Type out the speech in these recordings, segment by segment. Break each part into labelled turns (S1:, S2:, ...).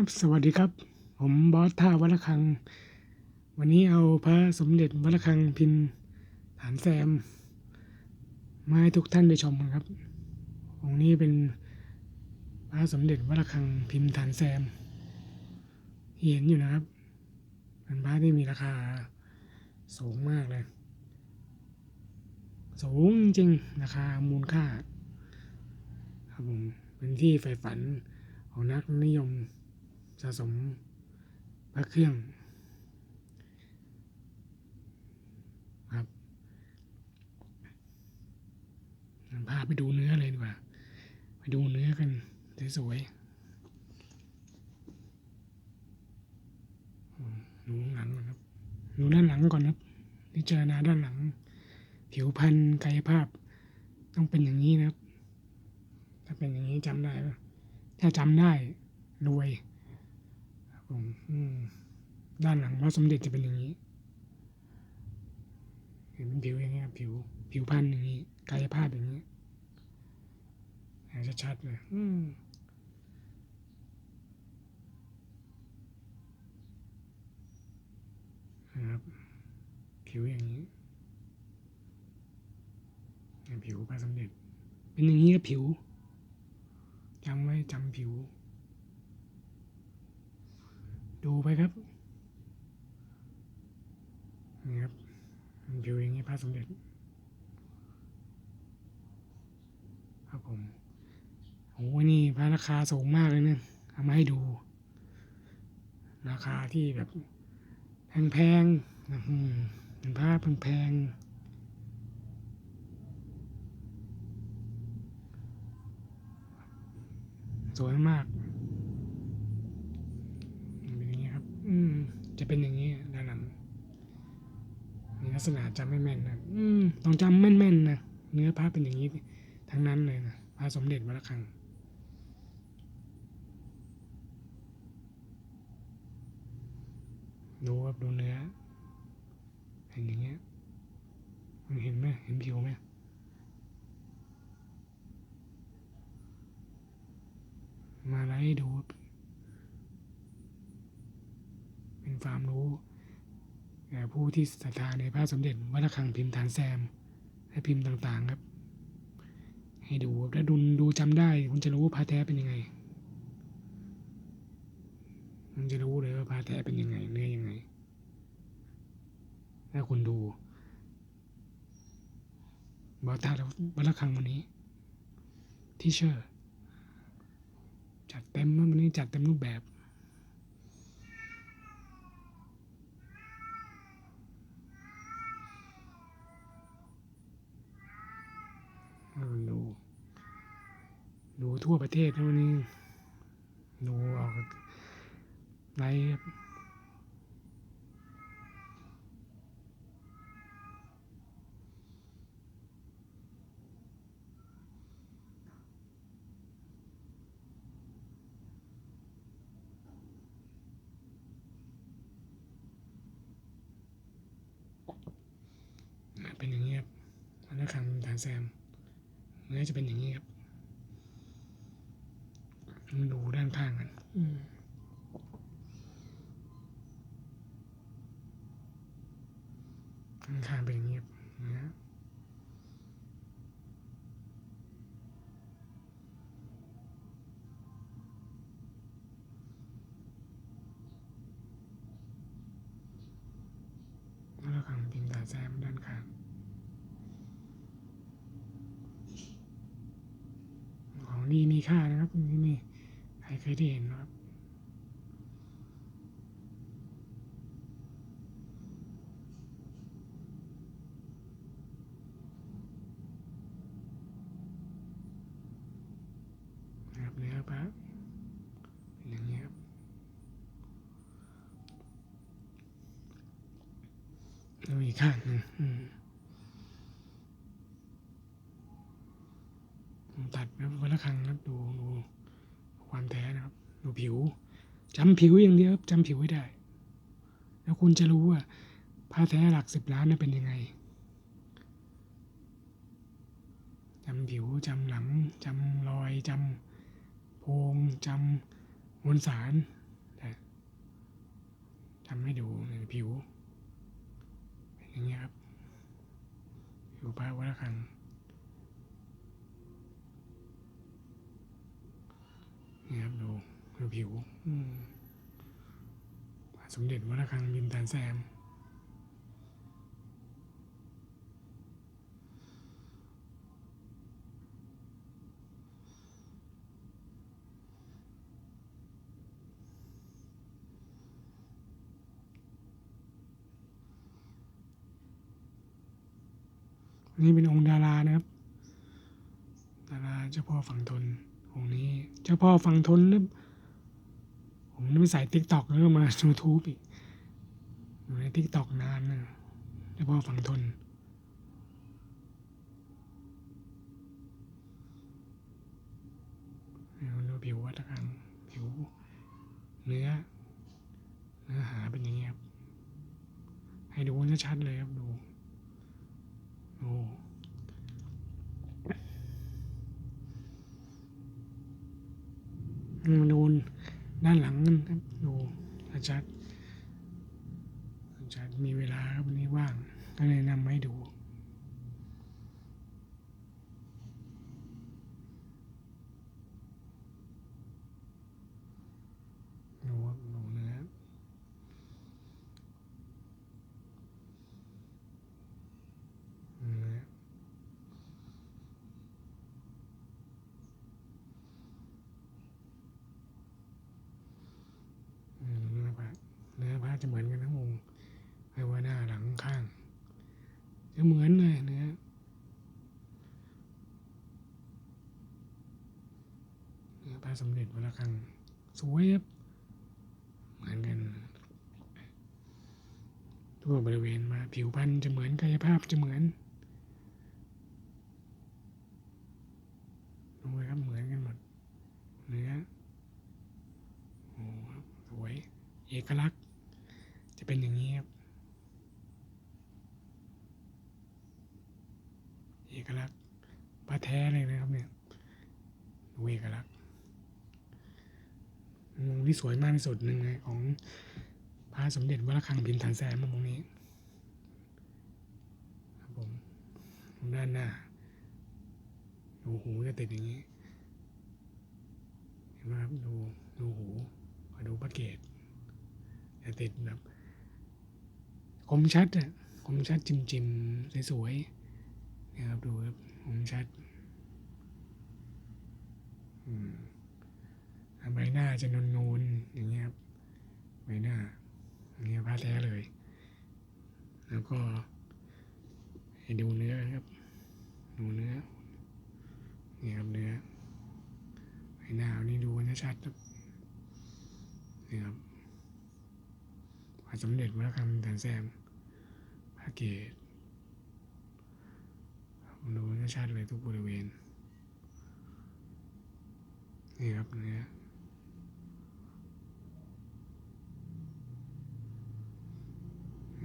S1: ครับสวัสดีครับ ผมบอสท่าวัดระฆัง วันนี้เอาพระสมเด็จวัดระฆังพิมฐานแซม มาให้ทุกท่านได้ชมกันครับ องค์นี้เป็นพระสมเด็จวัดระฆังพิมพ์ฐานแซม เห็นอยู่นะครับเป็นพระที่มีราคาสูงมากเลย สูงจริงราคามูลค่า ครับผมเป็นที่ใฝ่ฝันของนักนิยม สะสมพระเครื่องครับพาไปดูเนื้อเลยดีกว่า ไปดูเนื้อกันสวยๆดูข้างหลังก่อนครับ ดูด้านหลังก่อนครับพิจารณาด้านหลัง ผิวพรรณกายภาพ ต้องเป็นอย่างนี้นะครับ ถ้าเป็นอย่างนี้จำได้ปะถ้าจำได้รวย ผมด้านหลังพระสมเด็จจะเป็นอย่างนี้ เห็นเป็นผิวอย่างนี้ครับผิว ผิวพันธุ์อย่างนี้กายภาพอย่างนี้เห็นชัดๆเลยอืมนะครับผิวอย่างนี้เนี่ยผิวพระสมเด็จ เป็นอย่างนี้ครับผิวจำไว้จำผิว ดูไปครับนี่ครับผิวอย่างนี้พระสมเด็จครับผมโอ้โหนี่พระราคาสูงมากเลยเนี่ยเอามาให้ดู ราคาที่แบบแพงๆนะอืมเป็นผ้าแพงๆสวยมาก เป็น อืม จะเป็นอย่างนี้ด้านหลังมีลักษณะจำไม่แม่นนะอืมต้องจำแม่นๆนะเนื้อผ้าเป็นอย่างนี้ ทั้งนั้นเลยนะพระสมเด็จวัดระฆังดูครับดูเนื้อเห็นอย่างเงี้ยมันเห็นไหมเห็นผิวไหมมาไล่ให้ดูครับเป็น ความรู้แก่ผู้ที่ศรัทธาในพระสมเด็จวัดระฆังพิมพ์ฐานแซม และพิมพ์ต่างๆครับ ให้ดูถ้าดูดูจำได้ คุณจะรู้ว่าพระแท้เป็นยังไง คุณจะรู้เลยว่าพระแท้เป็นยังไง เนื้อยังไง ถ้าคุณดูบอตาวัดระฆังวันนี้ ที่เชอร์จัดเต็มวันนี้จัดเต็มรูปแบบ เออดู ดูทั่ว ประเทศนะวันนี้ดูออกไลฟ์เป็นอย่างนี้ครับวันนักขังฐานแซมเนื้อจะเป็นอย่างนี้ครับ ดูด้านข้างกันอืมด้านข้างเป็นอย่างนี้ครับเนื้อแล้วข้างพิมพ์ตาแซมด้านข้างของดีมีค่านะครับนี่นี่ ใครเคยได้เห็นะครับ นะครับเนื้อปลาเป็นอย่างนี้ครับแล้วอีกข้างหนึงอืมตัดนะวันละครั้งนะครับดูดูความแท้นะครับ ดู ผิวจำผิวอย่างเดียวจำผิวให้ได้ แล้วคุณจะรู้ว่าผ้าแท้หลักสิบล้านน่ะเป็นยังไงจำผิวจำหลังจำรอยจำโพรงจำมวลสารทำให้ดูในผิวเป็นอย่างเงี้ยครับผิวพระวัดระฆังนี่ครับดู ผิวอืมพระสมเด็จวัดระฆังบินตานแซม นี่เป็นองค์ดารานะครับ ดาราเจ้าพ่อฝั่งทนองค์นี้ เจ้าพ่อฝั่งทนนะ ผมนี่ไปใส่ติ๊กตอกแล้วมายูทูบอีกอยู่ในติ๊กตอกนานนะเจ้าพ่อฝังทนดูผิววัตกรรมผิวเนื้อ เนื้อหาเป็นอย่างนี้ครับ ให้ดูชัดเลยครับดู โอ้มาดู เงนครัดูอาจารย์อาจารย์มีเวลาว่าง ก็เลยนำมาให้ดู ดูครับดูเนื้อเนื้อ อืมเนื้อผ้าเนื้อผ้าจะเหมือนกันทั้งองค์ไม่ว่าหน้าหลังข้างจะเหมือนเลยเนื้อเนื้อผ้าสมเด็จวัดระฆัง สวยครับเหมือนกันทั่วบริเวณมาผิวพันธุ์จะเหมือนกายภาพจะเหมือนดูเลยครับเหมือนกันหมดเนื้อโอ้สวยเอกลักษณ์ จะเป็นอย่างนี้ครับ เอกลักษณ์พระแท้เลยนะครับเนี่ยดูเอกลักษณ์มุม ที่สวยมากที่สุดหนึ่งเลยของพระสมเด็จวัดระฆังพิมพ์ฐานแซมมุมนี้ครับผมด้านหน้าดูหูจะติดอย่างนี้เห็นไหมครับดูดูหูมาดูพระเกตจะติดแบบคมชัดอะคมชัดจิมจิมๆสวยๆนะครับดูครับคมชัด อืม ใบหน้าจะนูนๆอย่างเงี้ยครับใบหน้าอย่างเงี้ยพระแท้เลย แล้วก็ให้ดูเนื้อครับ ดูเนื้อนี่ครับเนื้อใบหน้านี่ดูกันชัดครับนี่ครับพระสมเด็จวัดระฆังแทนแซมพระเกศดูกันชัดเลยทุกบริเวณนี่ครับเนื้อ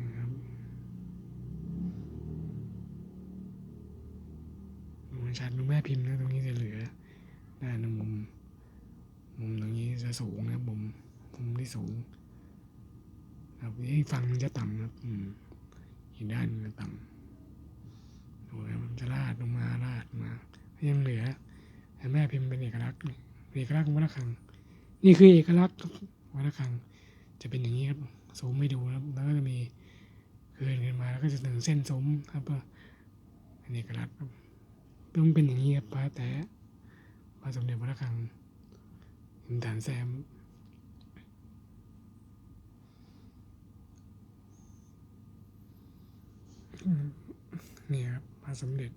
S1: นี่ครับดูกันชัดดูแม่พิมพ์นะตรงนี้จะเหลือด้านมุม มุมตรงนี้จะสูงนะมุมมุมที่สูงครับอีกฝั่งมันจะต่ำครับอืมอีกด้านหนึงจะต่ำดูครับมันจะลาดลงมาลาดมา ยังเหลือแต่แม่พิมพ์เป็นเอกลักษณ์นี่เอกลักษณ์ของวัดระฆัง นี่คือเอกลักษณ์วัดระฆัง จะเป็นอย่างนี้ครับสูงไม่ดูครับแล้วก็จะมี เกินขึ้นมาแล้วก็จะถึงเส้นสมครับก็เป็นเอกลักษณ์ครับต้องเป็นอย่างนี้ครับพระแต่พระสมเด็จพระระฆังหินฐานแซมอืมนี่ครับพระสมเด็จ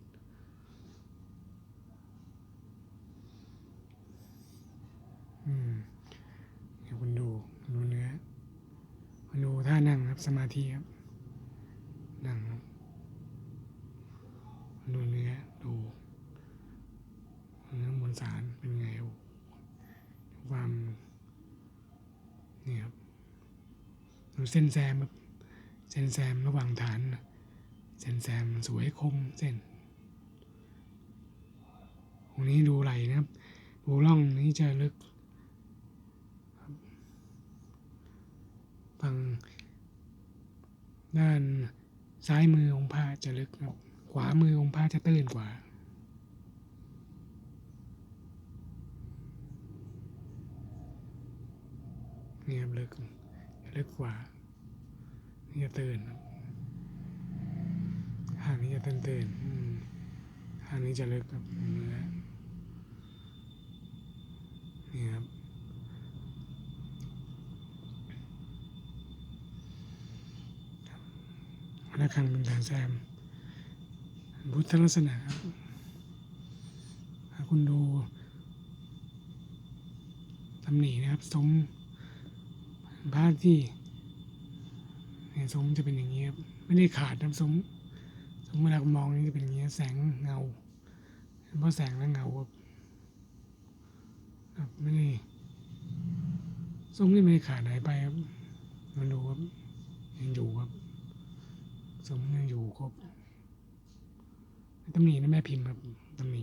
S1: อืมเดี๋ยวคุณดูดูเนื้อคุณดูท่านั่งครับสมาธิครับ นั่งดูเนื้อดูเนื้อมวลสารเป็นไงความนี่ครับดูเส้นแซมแบบเส้นแซมระหว่างฐาน เส้นแซมสวยคมเส้นตรงนี้ดูไหลนะครับดูร่องนี้จะลึกฝั่งด้าน ซ้ายมือองค์พระจะลึกครับ ขวามือองค์พระจะตื้นกว่าเนี่ครับลึก ลึกกว่า นี่จะตื่นหางนี้จะตื่นตื่นๆอืมข้างนี้จะลึกครับเนื้อนี่ครับ หน้าครั้งเป็นฐานแซมพุทธลักษณะครับคุณดูตำหนินะครับซุ้มบ้านที่เนี่ยซุ้มจะเป็นอย่างนี้ครับไม่ได้ขาดนะซุ้มซุ้มเวลามองนี่จะเป็นอย่างนี้แสงเงาเพราะแสงและเงาครับไม่ได้ซุ้มนี่ไม่ได้ขาดหายไปครับมันดูครับยังอยู่ครับ ซุ้มยังอยู่ครบตำหนินะแม่พิมพ์ครับตำหนิ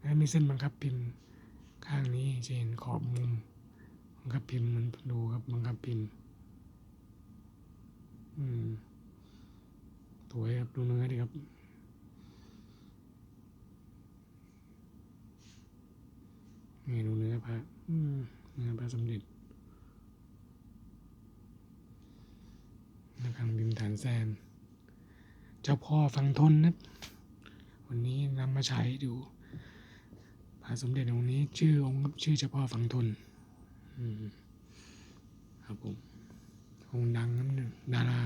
S1: แล้วมีเส้นบังคับพิมพ์ข้างนี้จะเห็นขอบมุมบังคับพิมพ์มันดูครับบังคับพิมพ์ อืมสวยครับดูเนื้อดิครับนี่ดูเนื้อพระอืมเนื้อพระสมเด็จนะครับพิมพ์ฐานแซม เจ้าพ่อฟังทนนะวันนี้นำมาใช้ดูพระสมเด็จองค์นี้ ชื่อองค์ชื่อเจ้าพ่อฝั่งทนอืมครับผมองค์ดังนั่นหนึ่งดารา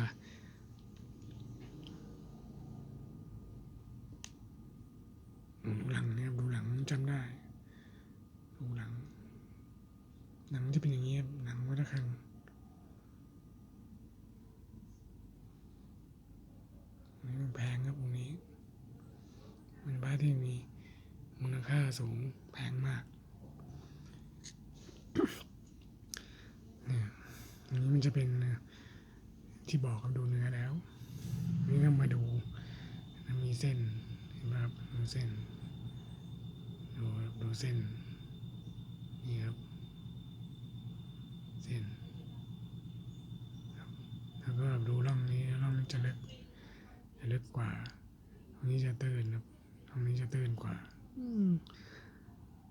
S1: อืมดูหลังเนี่ยดูหลังจำได้ ดูหลัง หนังจะเป็นอย่างนี้ครับหนังวัดระฆังอันนี้มันแพง ครับองค์นี้เป็นบ้านที่มีมูลค่าสูงแพงมากเนี่ยอันนี้มันจะเป็นที่บอกกับดูเนื้อแล้ว นี่ก็มาดูมีเส้นเห็นไหมครับดูเส้นดูดูเส้นครับ เส้นครับแล้วก็ดูร่องนี้ร่องนี้จะเล็กจะเล็กกว่า ตรงนี้จะตื้นครับตรงนี้จะตื้นกว่า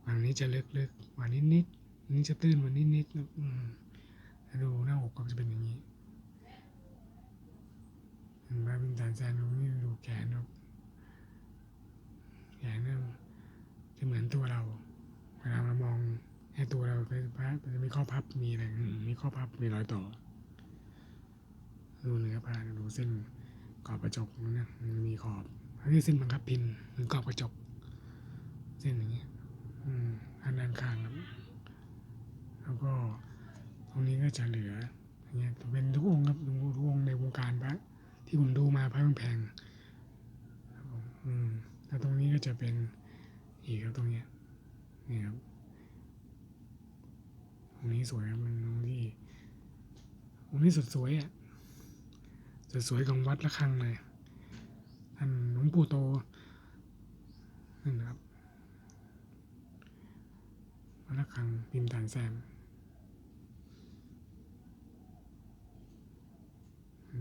S1: ฝั่งนี้จะลึกๆกว่านิดนิดๆอันนี้จะตื้นกว่านิดนิดๆครับอืมแล้วดูหน้าอกก็จะเป็นอย่างนี้เห็นไหมเป็นฐานแซนตรงนี้ดูแขนครับแขนเนี่ยจะเหมือนตัวเราเวลาเรามองให้ตัวเราเป็นพระมันจะมีข้อพับมีอะไรอืมมีข้อพับมีรอยต่อดูเนื้อผ้าดูเส้นขอบกระจกนั่นนะมันมีขอบ อันนี้เส้นบังคับพินหรือกรอบกระจก เส้นอย่างเงี้ยอันด้านข้างครับแล้วก็ตรงนี้ก็จะเหลืออย่างเงี้ยเป็นทุกองค์ครับทุกองค์ในวงการพระที่ผมดูมาพระแพงอืมแล้วตรงนี้ก็จะเป็นอีกครับตรงเนี้ยนี่ครับตรงนี้สวยครับมันตรงที่ตรงนี้สุดสวยอะสุดสวยของวัดละคังเลย ท่านหลวงปู่โตนั่นนะครับวัดระฆังพิมพ์ฐานแซม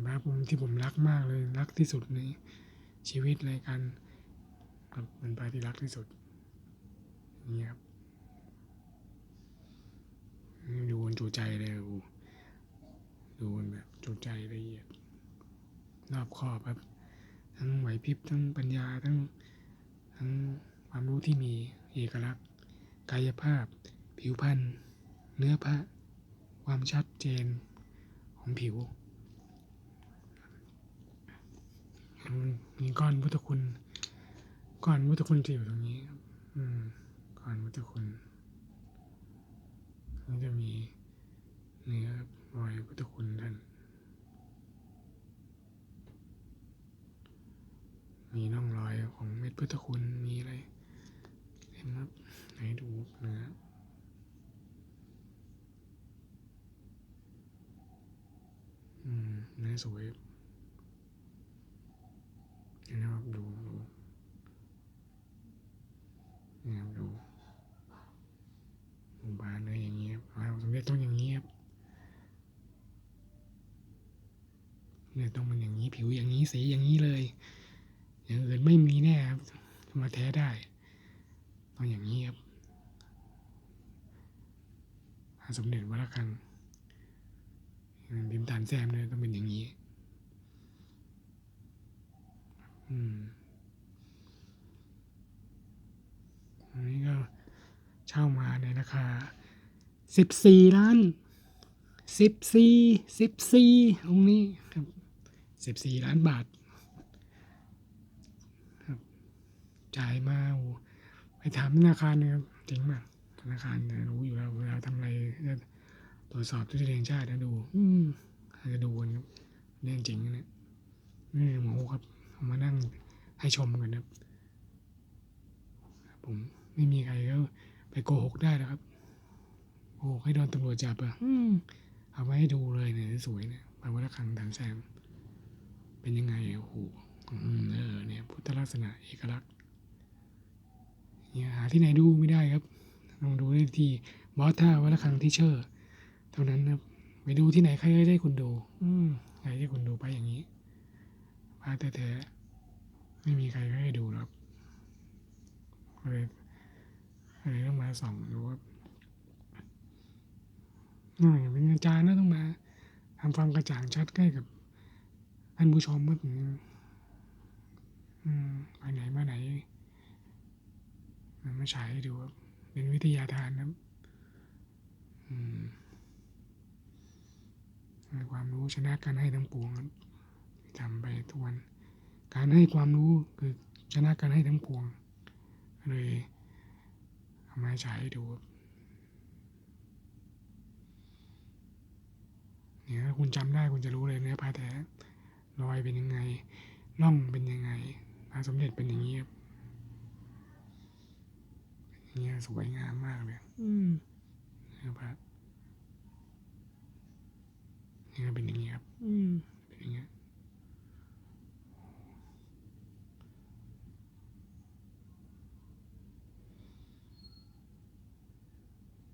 S1: พระผมที่ผมรักมากเลยรักที่สุดในชีวิตเลยกันครับเป็นพระที่รักที่สุดนี่ครับดูมันจูใจเลยดูดูมันแบบจูใจละเอียดรอบคอบครับ ทั้งไหวพริบทั้งปัญญาทั้งทั้งความรู้ที่มีเอกลักษณ์ กายภาพ ผิวพรรณเนื้อผ้าความชัดเจนของผิวมีก้อนพุทธคุณก้อนพุทธคุณจะอยู่ตรงนี้ อืมก้อนพุทธคุณมันจะมีเนื้อรอยพุทธคุณท่าน มีน่องรอยของเม็ดพุทธคุณ มีอะไรเห็นไหมครับไหนดูเนื้ออืมเนื้อสวยเห็นะครับดูดูนี่ครับดูดูบานเนื้ออย่างเงี้ยครับ เอาสมเด็จต้องเงี้ยครับเนื้อเนี่ยต้องมันอย่างนี้ผิวอย่างนี้สีอย่างนี้เลย อย่างอื่นไม่มีแน่ครับมาแท้ได้ต้องอย่างนี้ครับสมเด็จวัดระฆังพิมพ์ฐานแซมเลยต้องเป็นอย่างนี้อืมอันนี้ก็เช่ามาในราคาสิบสี่ล้านสิบสี่สิบสี่องนี้ครับ สิบสี่ล้านบาทครับจ่ายมาโอ้ไปถามธนาคารเนี่ยครับจริงมากธนาคารเนี่ยรู้อยู่แล้วเวลาทำอะไรจะตรวจสอบทุจริตแห่งชาตินะดู อืมอาจจะดูกันครับเรื่องจริงนะเนี่ยนี่หมอครับเอามานั่งให้ชมกันนะครับผมไม่มีใครก็ไปโกหกได้นะครับโกหกให้โดนตำรวจจับอะอืมเอาไว้ให้ดูเลยเนี่ยสวยเนี่ยพระวัดระฆังฐานแซม เป็นยังไงโอ้โหเออเนี่ยพุทธลักษณะเอกลักษณ์เนี่ยหาที่ไหนดูไม่ได้ครับลองดูได้ที่บอสท่าวัดระฆังที่เชอร์เท่านั้นนะครับไปดูที่ไหนใครได้คุณดู อืมใครได้คุณดูไปอย่างนี้พระแท้ๆไม่มีใครให้ดูหรอกเลยเลยต้องมาส่องดูว่าอืมเป็นอาจารย์นะต้องมาทำความกระจ่างชัดใกล้กับ ท่านผู้ชมว่าอืมไปไหนมาไหนมันมาฉายให้ดูครับเป็นวิทยาทานนะครับความรู้ชนะการให้ทั้งปวงครับทำไปทุกวัน การให้ความรู้คือชนะการให้ทั้งปวง เลยเอามาใช้ดูเนี่ยคุณจำได้คุณจะรู้เลยเนื้อผ้าแท้ รอยเป็นยังไงร่องเป็นยังไงพระสมเด็จเป็นอย่างนี้ครับอย่างเงี้ยสวยงามมากเลย อืมเนื้อผ้านี่ก็เป็นอย่างนี้ครับ อืมเป็นอย่างเงี้ย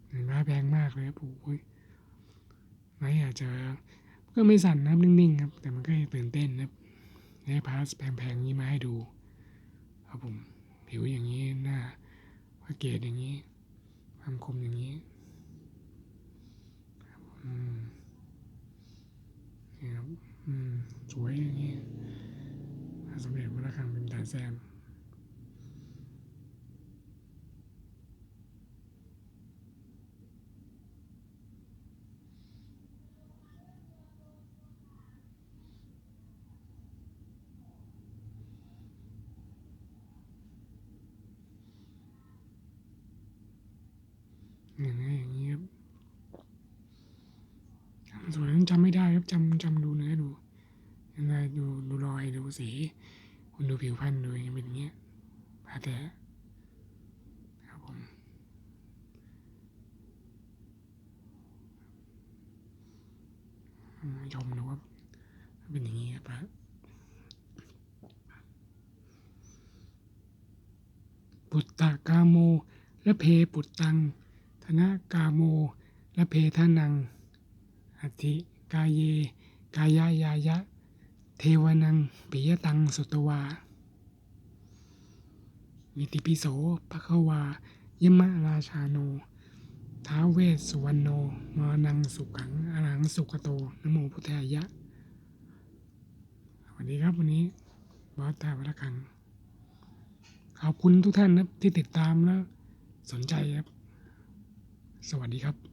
S1: เห็นว่าแพงมากเลยครับโอ้ยไม่อาจจะ ก็ไม่สั่นนะครับนิ่งๆครับ แต่มันก็ตื่นเต้นนะครับได้พาสแพงๆนี้มาให้ดู ครับผมผิวอย่างนี้หน้าพระเกตอย่างนี้ความคมอย่างนี้ครับอืมนี่ครับอืมสวยอย่างนี้พระสมเด็จพระระฆังเป็นฐานแซม อย่างนี้อย่างนี้ครับส่วนนั้นจำไม่ได้ครับจำจำดูเนื้อดูยังไงดูดูรอยดูสี คุณดูผิวพรรณดูอย่างเงี้เป็นอย่างเงี้ยผ้าแท้ครับผมอืมชมดูว่าเป็นอย่างนี้ครับพระปุตตะกาโม และเพปุตตัง นกาโมและเพทานังอธิกายเย กายายายะ เทวนังปิยตังสุตวาวิติปิโสภควายมะราชาโน ท้าเวสสุวรรณโนมอนังสุขังอรังสุขโตนโมพุทธายะสวัสดีครับวันนี้บอสตาวัลคัง ขอบคุณทุกท่านนะที่ติดตามแล้ว สนใจครับ สวัสดีครับ